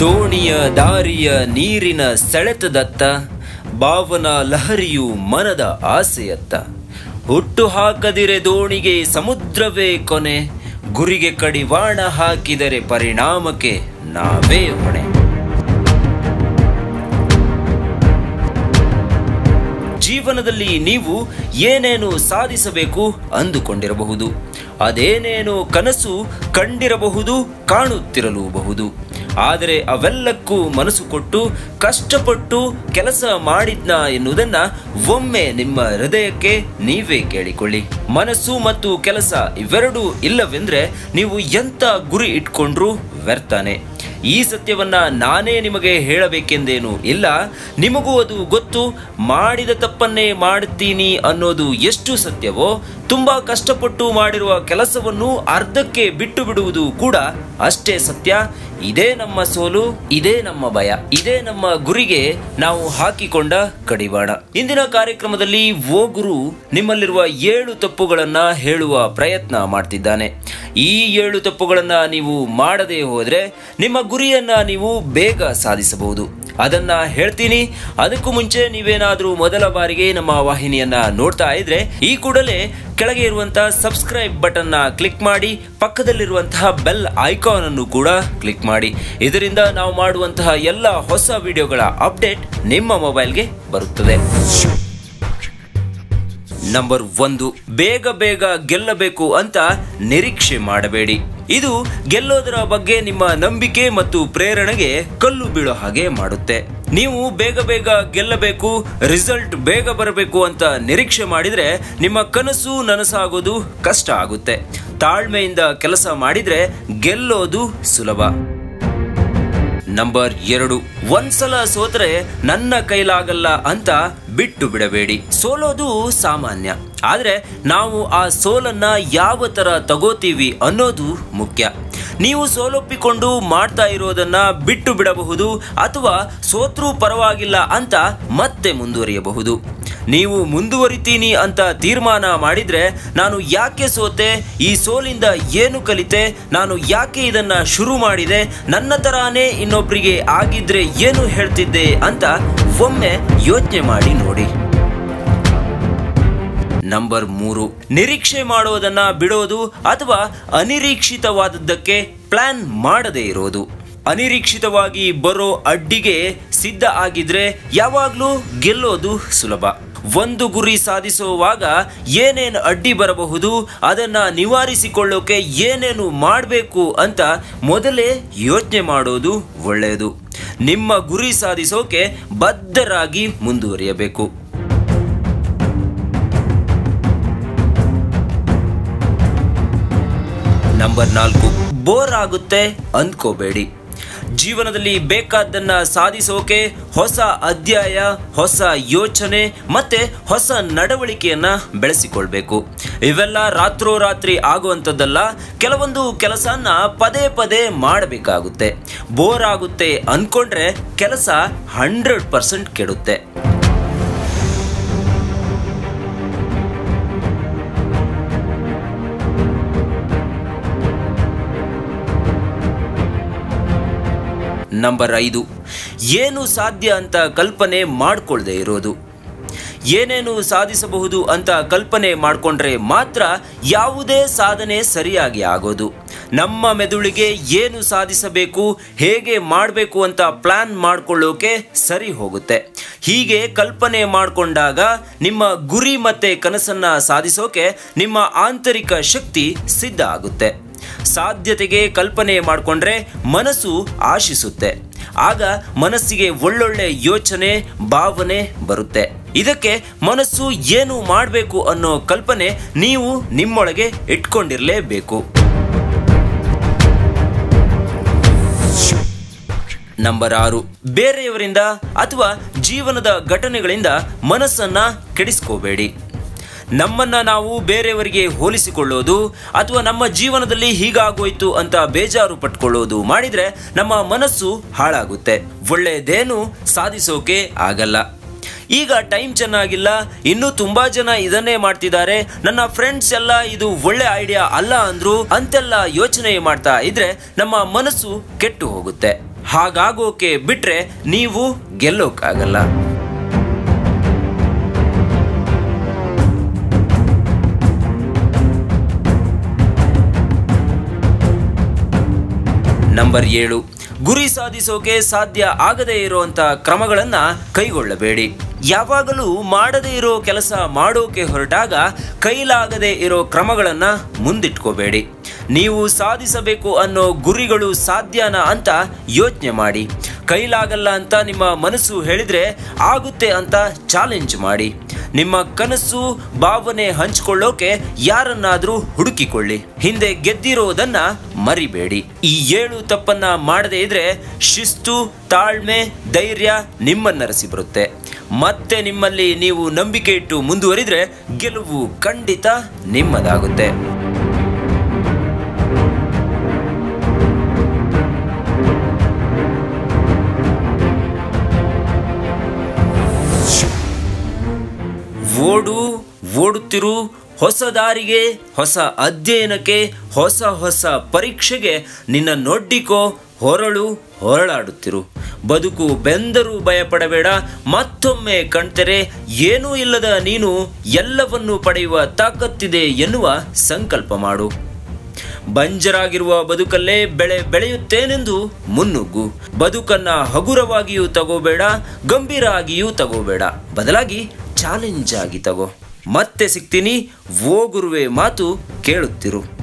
ದೋಣಿಯ ದಾರಿಯ ನೀರಿನ ಸೆಳೆತದತ್ತ ಭಾವನ ಲಹರಿಯು ಮನದ ಆಸೆಯತ್ತ. ಹುಟ್ಟು ಹಾಕದಿರೆ ದೋಣಿಗೆ ಸಮುದ್ರವೇ ಕೊನೆ, ಗುರಿಗೆ ಕಡಿವಾಣ ಹಾಕಿದರೆ ಪರಿಣಾಮಕ್ಕೆ ನಾವೇ ಹೊಣೆ. ಜೀವನದಲ್ಲಿ ನೀವು ಏನೇನು ಸಾಧಿಸಬೇಕು ಅಂದುಕೊಂಡಿರಬಹುದು, ಅದೇನೇನು ಕನಸು ಕಂಡಿರಬಹುದು, ಕಾಣುತ್ತಿರಲೂಬಹುದು. ಆದರೆ ಅವೆಲ್ಲಕ್ಕೂ ಮನಸ್ಸು ಕೊಟ್ಟು ಕಷ್ಟಪಟ್ಟು ಕೆಲಸ ಮಾಡಿದ್ನ ಎನ್ನುವುದನ್ನ ಒಮ್ಮೆ ನಿಮ್ಮ ಹೃದಯಕ್ಕೆ ನೀವೇ ಕೇಳಿಕೊಳ್ಳಿ. ಮನಸ್ಸು ಮತ್ತು ಕೆಲಸ ಇವೆರಡೂ ಇಲ್ಲವೆಂದ್ರೆ ನೀವು ಎಂತ ಗುರಿ ಇಟ್ಕೊಂಡ್ರೂ ವ್ಯರ್ಥಾನೆ. ಈ ಸತ್ಯವನ್ನ ನಾನೇ ನಿಮಗೆ ಹೇಳಬೇಕೆಂದೇನು ಇಲ್ಲ. ನಿಮಗೂ ಅದು ಗೊತ್ತು. ಮಾಡಿದ ತಪ್ಪನ್ನೇ ಮಾಡುತ್ತೀನಿ ಅನ್ನೋದು ಎಷ್ಟು ಸತ್ಯವೋ, ತುಂಬಾ ಕಷ್ಟಪಟ್ಟು ಮಾಡಿರುವ ಕೆಲಸವನ್ನು ಅರ್ಧಕ್ಕೆ ಬಿಟ್ಟು ಬಿಡುವುದು ಕೂಡ ಅಷ್ಟೇ ಸತ್ಯ. ಇದೇ ನಮ್ಮ ಸೋಲು, ಇದೇ ನಮ್ಮ ಭಯ, ಇದೇ ನಮ್ಮ ಗುರಿಗೆ ನಾವು ಹಾಕಿಕೊಂಡ ಕಡಿವಾಣ. ಇಂದಿನ ಕಾರ್ಯಕ್ರಮದಲ್ಲಿ ಓ ಗುರು ನಿಮ್ಮಲ್ಲಿರುವ ಏಳು ತಪ್ಪುಗಳನ್ನ ಹೇಳುವ ಪ್ರಯತ್ನ ಮಾಡ್ತಿದ್ದಾನೆ. ಈ ಏಳು ತಪ್ಪುಗಳನ್ನ ನೀವು ಮಾಡದೇ ಹೋದ್ರೆ ನಿಮ್ಮ ಗುರಿಯನ್ನ ನೀವು ಬೇಗ ಸಾಧಿಸಬಹುದು. ಅದನ್ನ ಹೇಳ್ತೀನಿ. ಅದಕ್ಕೂ ಮುಂಚೆ ನೀವೇನಾದರೂ ಮೊದಲ ಬಾರಿಗೆ ನಮ್ಮ ವಾಹಿನಿಯನ್ನ ನೋಡ್ತಾ ಇದ್ರೆ ಈ ಕೂಡಲೇ ಕೆಳಗೆ ಇರುವಂತಹ ಸಬ್ಸ್ಕ್ರೈಬ್ ಬಟನ್ನ ಕ್ಲಿಕ್ ಮಾಡಿ, ಪಕ್ಕದಲ್ಲಿರುವಂತಹ ಬೆಲ್ ಐಕಾನ್ ಅನ್ನು ಕೂಡ ಕ್ಲಿಕ್ ಮಾಡಿ. ಇದರಿಂದ ನಾವು ಮಾಡುವಂತಹ ಎಲ್ಲ ಹೊಸ ವಿಡಿಯೋಗಳ ಅಪ್ಡೇಟ್ ನಿಮ್ಮ ಮೊಬೈಲ್ಗೆ ಬರುತ್ತದೆ. ನಂಬರ್ ಒಂದು, ಬೇಗ ಬೇಗ ಗೆಲ್ಲಬೇಕು ಅಂತ ನಿರೀಕ್ಷೆ ಮಾಡಬೇಡಿ. ಇದು ಗೆಲ್ಲೋದರ ಬಗ್ಗೆ ನಿಮ್ಮ ನಂಬಿಕೆ ಮತ್ತು ಪ್ರೇರಣೆಗೆ ಕಲ್ಲು ಬೀಳೋ ಹಾಗೆ ಮಾಡುತ್ತೆ. ನೀವು ಬೇಗ ಬೇಗ ಗೆಲ್ಲಬೇಕು ರಿಸಲ್ಟ್ ಬೇಗ ಬರಬೇಕು ಅಂತ ನಿರೀಕ್ಷೆ ಮಾಡಿದ್ರೆ ನಿಮ್ಮ ಕನಸು ನನಸಾಗೋದು ಕಷ್ಟ ಆಗುತ್ತೆ. ತಾಳ್ಮೆಯಿಂದ ಕೆಲಸ ಮಾಡಿದ್ರೆ ಗೆಲ್ಲೋದು ಸುಲಭ. ನಂಬರ್ ಎರಡು. ಒಂದ್ಸಲ ಸೋತ್ರೆ ನನ್ನ ಕೈಲಾಗಲ್ಲ ಅಂತ ಬಿಟ್ಟು ಬಿಡಬೇಡಿ. ಸೋಲೋದು ಸಾಮಾನ್ಯ. ಆದರೆ ನಾವು ಆ ಸೋಲನ್ನ ಯಾವ ಥರ ತಗೋತೀವಿ ಅನ್ನೋದು ಮುಖ್ಯ. ನೀವು ಸೋಲೊಪ್ಪಿಕೊಂಡು ಮಾಡ್ತಾ ಇರೋದನ್ನ ಬಿಟ್ಟು ಬಿಡಬಹುದು ಅಥವಾ ಸೋತ್ರೂ ಪರವಾಗಿಲ್ಲ ಅಂತ ಮತ್ತೆ ಮುಂದುವರಿಯಬಹುದು. ನೀವು ಮುಂದುವರಿತೀನಿ ಅಂತ ತೀರ್ಮಾನ ಮಾಡಿದ್ರೆ ನಾನು ಯಾಕೆ ಸೋತೆ? ಈ ಸೋಲಿಂದ ಏನು ಕಲಿತೆ? ನಾನು ಯಾಕೆ ಇದನ್ನ ಶುರು ಮಾಡಿದೆ? ನನ್ನ ತರಾನೇ ಇನ್ನೊಬ್ಬರಿಗೆ ಆಗಿದ್ರೆ ಏನು ಹೇಳ್ತಿದ್ದೆ ಅಂತ ಒಮ್ಮೆ ಯೋಚನೆ ಮಾಡಿ ನೋಡಿ. ನಂಬರ್ ಮೂರು. ನಿರೀಕ್ಷೆ ಮಾಡೋದನ್ನ ಬಿಡೋದು ಅಥವಾ ಅನಿರೀಕ್ಷಿತವಾದದ್ದಕ್ಕೆ ಪ್ಲಾನ್ ಮಾಡದೇ ಇರೋದು. ಅನಿರೀಕ್ಷಿತವಾಗಿ ಬರೋ ಅಡ್ಡಿಗೆ ಸಿದ್ಧ ಆಗಿದ್ರೆ ಯಾವಾಗ್ಲೂ ಗೆಲ್ಲೋದು ಸುಲಭ. ಒಂದು ಗುರಿ ಸಾಧಿಸುವಾಗ ಏನೇನು ಅಡ್ಡಿ ಬರಬಹುದು, ಅದನ್ನ ನಿವಾರಿಸಿಕೊಳ್ಳೋಕೆ ಏನೇನು ಮಾಡಬೇಕು ಅಂತ ಮೊದಲೇ ಯೋಚನೆ ಮಾಡೋದು ಒಳ್ಳೆಯದು. ನಿಮ್ಮ ಗುರಿ ಸಾಧಿಸೋಕೆ ಬದ್ಧರಾಗಿ ಮುಂದುವರಿಯಬೇಕು. ನಂಬರ್ ನಾಲ್ಕು, ಬೋರ್ ಆಗುತ್ತೆ ಅಂದ್ಕೋಬೇಡಿ. ಜೀವನದಲ್ಲಿ ಬೇಕಾದ್ದನ್ನ ಸಾಧಿಸೋಕೆ ಹೊಸ ಅಧ್ಯಾಯ, ಹೊಸ ಯೋಚನೆ ಮತ್ತೆ ಹೊಸ ನಡವಳಿಕೆಯನ್ನ ಬೆಳೆಸಿಕೊಳ್ಬೇಕು. ಇವೆಲ್ಲ ರಾತ್ರೋರಾತ್ರಿ ಆಗುವಂಥದ್ದಲ್ಲ, ಕೆಲವೊಂದು ಕೆಲಸನ ಪದೇ ಪದೇ ಮಾಡಬೇಕಾಗುತ್ತೆ. ಬೋರ್ ಆಗುತ್ತೆ ಅಂದ್ಕೊಂಡ್ರೆ ಕೆಲಸ ಹಂಡ್ರೆಡ್ ಪರ್ಸೆಂಟ್ ಕೆಡುತ್ತೆ. ನಂಬರ್ ಐದು. ಏನು ಸಾಧ್ಯ ಅಂತ ಕಲ್ಪನೆ ಮಾಡಿಕೊಳ್ಳದೆ ಇರೋದು. ಏನೇನು ಸಾಧಿಸಬಹುದು ಅಂತ ಕಲ್ಪನೆ ಮಾಡಿಕೊಂಡ್ರೆ ಮಾತ್ರ ಯಾವುದೇ ಸಾಧನೆ ಸರಿಯಾಗಿ ಆಗೋದು. ನಮ್ಮ ಮೆದುಳಿಗೆ ಏನು ಸಾಧಿಸಬೇಕು, ಹೇಗೆ ಮಾಡಬೇಕು ಅಂತ ಪ್ಲ್ಯಾನ್ ಮಾಡಿಕೊಳ್ಳೋಕೆ ಸರಿ ಹೋಗುತ್ತೆ. ಹೀಗೆ ಕಲ್ಪನೆ ಮಾಡಿಕೊಂಡಾಗ ನಿಮ್ಮ ಗುರಿ ಮತ್ತು ಕನಸನ್ನು ಸಾಧಿಸೋಕೆ ನಿಮ್ಮ ಆಂತರಿಕ ಶಕ್ತಿ ಸಿದ್ಧ ಆಗುತ್ತೆ. ಸಾಧ್ಯತೆಗೆ ಕಲ್ಪನೆ ಮಾಡಿಕೊಂಡ್ರೆ ಮನಸ್ಸು ಆಶಿಸುತ್ತೆ. ಆಗ ಮನಸ್ಸಿಗೆ ಒಳ್ಳೊಳ್ಳೆ ಯೋಚನೆ, ಭಾವನೆ ಬರುತ್ತೆ. ಇದಕ್ಕೆ ಮನಸ್ಸು ಏನು ಮಾಡಬೇಕು ಅನ್ನೋ ಕಲ್ಪನೆ ನೀವು ನಿಮ್ಮೊಳಗೆ ಇಟ್ಕೊಂಡಿರಲೇಬೇಕು. ನಂಬರ್ ಆರು, ಬೇರೆಯವರಿಂದ ಅಥವಾ ಜೀವನದ ಘಟನೆಗಳಿಂದ ಮನಸ್ಸನ್ನ ಕೆಡಿಸ್ಕೋಬೇಡಿ. ನಮ್ಮನ್ನ ನಾವು ಬೇರೆಯವರಿಗೆ ಹೋಲಿಸಿಕೊಳ್ಳೋದು ಅಥವಾ ನಮ್ಮ ಜೀವನದಲ್ಲಿ ಹೀಗಾಗೋಯ್ತು ಅಂತ ಬೇಜಾರು ಪಟ್ಕೊಳ್ಳೋದು ಮಾಡಿದ್ರೆ ನಮ್ಮ ಮನಸ್ಸು ಹಾಳಾಗುತ್ತೆ. ಒಳ್ಳೆಯದೇನು ಸಾಧಿಸೋಕೆ ಆಗಲ್ಲ. ಈಗ ಟೈಮ್ ಚೆನ್ನಾಗಿಲ್ಲ, ಇನ್ನೂ ತುಂಬಾ ಜನ ಇದನ್ನೇ ಮಾಡ್ತಿದ್ದಾರೆ. ನನ್ನ ಫ್ರೆಂಡ್ಸ್ ಎಲ್ಲ ಇದು ಒಳ್ಳೆ ಐಡಿಯಾ ಅಲ್ಲ ಅಂದ್ರು ಅಂತೆಲ್ಲ ಯೋಚನೆ ಮಾಡ್ತಾ ಇದ್ರೆ ನಮ್ಮ ಮನಸ್ಸು ಕೆಟ್ಟು ಹೋಗುತ್ತೆ. ಹಾಗಾಗೋಕೆ ಬಿಟ್ರೆ ನೀವು ಗೆಲ್ಲೋಕ್ಕಾಗಲ್ಲ ನಂಬರ್ ಏಳು. ಗುರಿ ಸಾಧಿಸೋಕೆ ಸಾಧ್ಯ ಆಗದೇ ಇರುವಂತ ಕ್ರಮಗಳನ್ನು ಕೈಗೊಳ್ಳಬೇಡಿ. ಯಾವಾಗಲೂ ಮಾಡದೇ ಇರೋ ಕೆಲಸ ಮಾಡೋಕೆ ಹೊರಟಾಗ ಕೈಲಾಗದೇ ಇರೋ ಕ್ರಮಗಳನ್ನು ಮುಂದಿಟ್ಕೋಬೇಡಿ. ನೀವು ಸಾಧಿಸಬೇಕು ಅನ್ನೋ ಗುರಿಗಳು ಸಾಧ್ಯನಾ ಅಂತ ಯೋಚನೆ ಮಾಡಿ. ಕೈಲಾಗಲ್ಲ ಅಂತ ನಿಮ್ಮ ಮನಸ್ಸು ಹೇಳಿದ್ರೆ ಆಗುತ್ತೆ ಅಂತ ಚಾಲೆಂಜ್ ಮಾಡಿ. ನಿಮ್ಮ ಕನಸು ಭಾವನೆ ಹಂಚಿಕೊಳ್ಳೋಕೆ ಯಾರನ್ನಾದರೂ ಹುಡುಕಿಕೊಳ್ಳಿ. ಹಿಂದೆ ಗೆದ್ದಿರೋದನ್ನ ಮರಿಬೇಡಿ. ಈ ಏಳು ತಪ್ಪನ್ನ ಮಾಡದೇ ಇದ್ರೆ ಶಿಸ್ತು, ತಾಳ್ಮೆ, ಧೈರ್ಯ ನಿಮ್ಮನ್ನರಸಿ ಬರುತ್ತೆ. ಮತ್ತೆ ನಿಮ್ಮಲ್ಲಿ ನೀವು ನಂಬಿಕೆ ಇಟ್ಟು ಮುಂದುವರಿದ್ರೆ ಗೆಲುವು ಖಂಡಿತ ನಿಮ್ಮದಾಗುತ್ತೆ. ಓಡುತ್ತಿರು ಹೊಸ ದಾರಿಗೆ, ಹೊಸ ಅಧ್ಯಯನಕ್ಕೆ, ಹೊಸ ಹೊಸ ಪರೀಕ್ಷೆಗೆ ನಿನ್ನ ನೊಡ್ಡಿಕೋ, ಹೊರಳು, ಹೊರಳಾಡುತ್ತಿರು. ಬದುಕು ಬೆಂದರೂ ಭಯಪಡಬೇಡ, ಮತ್ತೊಮ್ಮೆ ಕಣ್ತರೆ, ಏನೂ ಇಲ್ಲದ ನೀನು ಎಲ್ಲವನ್ನೂ ಪಡೆಯುವ ತಾಕತ್ತಿದೆ ಎನ್ನುವ ಸಂಕಲ್ಪ ಮಾಡು. ಬಂಜರಾಗಿರುವ ಬದುಕಲ್ಲೇ ಬೆಳೆ ಬೆಳೆಯುತ್ತೇನೆಂದು ಮುನ್ನುಗ್ಗು. ಬದುಕನ್ನ ಹಗುರವಾಗಿಯೂ ತಗೋಬೇಡ ಗಂಭೀರ ಆಗಿಯೂ ತಗೋಬೇಡ. ಬದಲಾಗಿ ಚಾಲೆಂಜ್ ಆಗಿ ತಗೋ. ಮತ್ತೆ ಸಿಗ್ತೀನಿ ಓ ಗುರುವೆ ಮಾತು ಕೇಳುತ್ತಿರು.